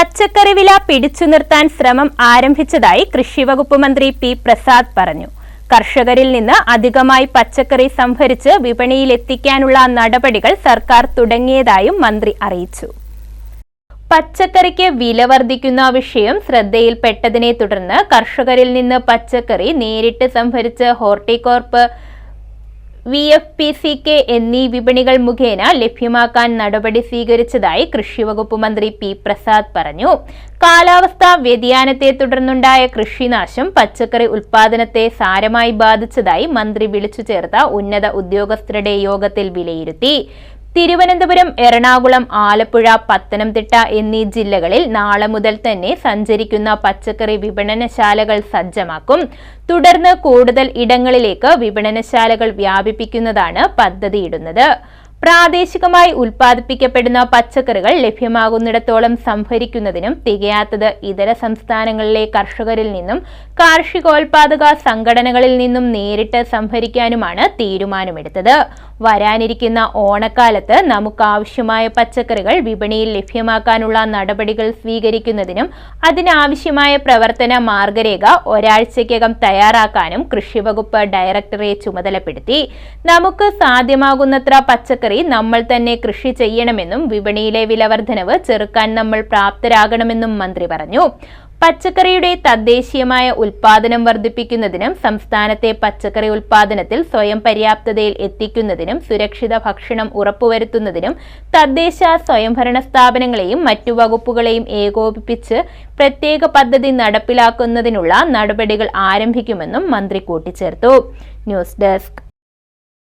പച്ചക്കറി വില പിടിച്ചു നിർത്താൻ ശ്രമം ആരംഭിച്ചതായി കൃഷി വകുപ്പ് മന്ത്രി പി പ്രസാദ് പറഞ്ഞു. കർഷകരിൽ നിന്ന് അധികമായി പച്ചക്കറി സംഭരിച്ച് വിപണിയിൽ എത്തിക്കാനുള്ള നടപടികൾ സർക്കാർ തുടങ്ങിയതായും മന്ത്രി അറിയിച്ചു. പച്ചക്കറിക്ക് വില വർദ്ധിക്കുന്ന വിഷയം ശ്രദ്ധയിൽപ്പെട്ടതിനെ തുടർന്ന് കർഷകരിൽ നിന്ന് പച്ചക്കറി നേരിട്ട് സംഭരിച്ച് Horticorp V F P C K എന്നീ വിപണികൾ മുഖേന ലഭ്യമാക്കാൻ നടപടി സ്വീകരിച്ചതായി കൃഷിവകുപ്പ് മന്ത്രി പി പ്രസാദ് പറഞ്ഞു. കാലാവസ്ഥാ വ്യതിയാനത്തെ തുടർന്നുണ്ടായ കൃഷിനാശം പച്ചക്കറി ഉൽപാദനത്തെ സാരമായി ബാധിച്ചതായി മന്ത്രി വിളിച്ചു ചേർത്ത ഉന്നത ഉദ്യോഗസ്ഥരുടെ യോഗത്തിൽ വിലയിരുത്തി. തിരുവനന്തപുരം എറണാകുളം ആലപ്പുഴ പത്തനംതിട്ട എന്നീ ജില്ലകളിൽ നാളെ മുതൽ തന്നെ സഞ്ചരിക്കുന്ന പച്ചക്കറി വിപണനശാലകൾ സജ്ജമാക്കും. തുടർന്ന് കൂടുതൽ ഇടങ്ങളിലേക്ക് വിപണനശാലകൾ വ്യാപിപ്പിക്കുന്നതാണ് പദ്ധതിയിടുന്നത്. പ്രാദേശികമായി ഉൽപ്പാദിപ്പിക്കപ്പെടുന്ന പച്ചക്കറികൾ ലഭ്യമാകുന്നിടത്തോളം സംഭരിക്കുന്നതിനും തികയാത്തത് ഇതര സംസ്ഥാനങ്ങളിലെ കർഷകരിൽ നിന്നും കാർഷികോൽപാദക സംഘടനകളിൽ നിന്നും നേരിട്ട് സംഭരിക്കാനുമാണ് തീരുമാനമെടുത്തത്. വരാനിരിക്കുന്ന ഓണക്കാലത്ത് നമുക്കാവശ്യമായ പച്ചക്കറികൾ വിപണിയിൽ ലഭ്യമാക്കാനുള്ള നടപടികൾ സ്വീകരിക്കുന്നതിനും അതിനാവശ്യമായ പ്രവർത്തന മാർഗരേഖ ഒരാഴ്ചയ്ക്കകം തയ്യാറാക്കാനും കൃഷിവകുപ്പ് ഡയറക്ടറെ ചുമതലപ്പെടുത്തി. നമുക്ക് സാധ്യമാകുന്നത്ര പച്ചക്കറി നമ്മൾ തന്നെ കൃഷി ചെയ്യണമെന്നും വിപണിയിലെ വിലവർദ്ധനവ് ചെറുക്കാൻ നമ്മൾ പ്രാപ്തരാകണമെന്നും മന്ത്രി പറഞ്ഞു. പച്ചക്കറിയുടെ തദ്ദേശീയമായ ഉൽപാദനം വർദ്ധിപ്പിക്കുന്നതിനും സംസ്ഥാനത്തെ പച്ചക്കറി ഉൽപാദനത്തിൽ സ്വയം പര്യാപ്തതയിൽ എത്തിക്കുന്നതിനും സുരക്ഷിത ഭക്ഷണം ഉറപ്പുവരുത്തുന്നതിനും തദ്ദേശ സ്വയംഭരണ സ്ഥാപനങ്ങളെയും മറ്റു വകുപ്പുകളെയും ഏകോപിപ്പിച്ച് പ്രത്യേക പദ്ധതി നടപ്പിലാക്കുന്നതിനുള്ള നടപടികൾ ആരംഭിക്കുമെന്നും മന്ത്രി കൂട്ടിച്ചേർത്തു. News desk.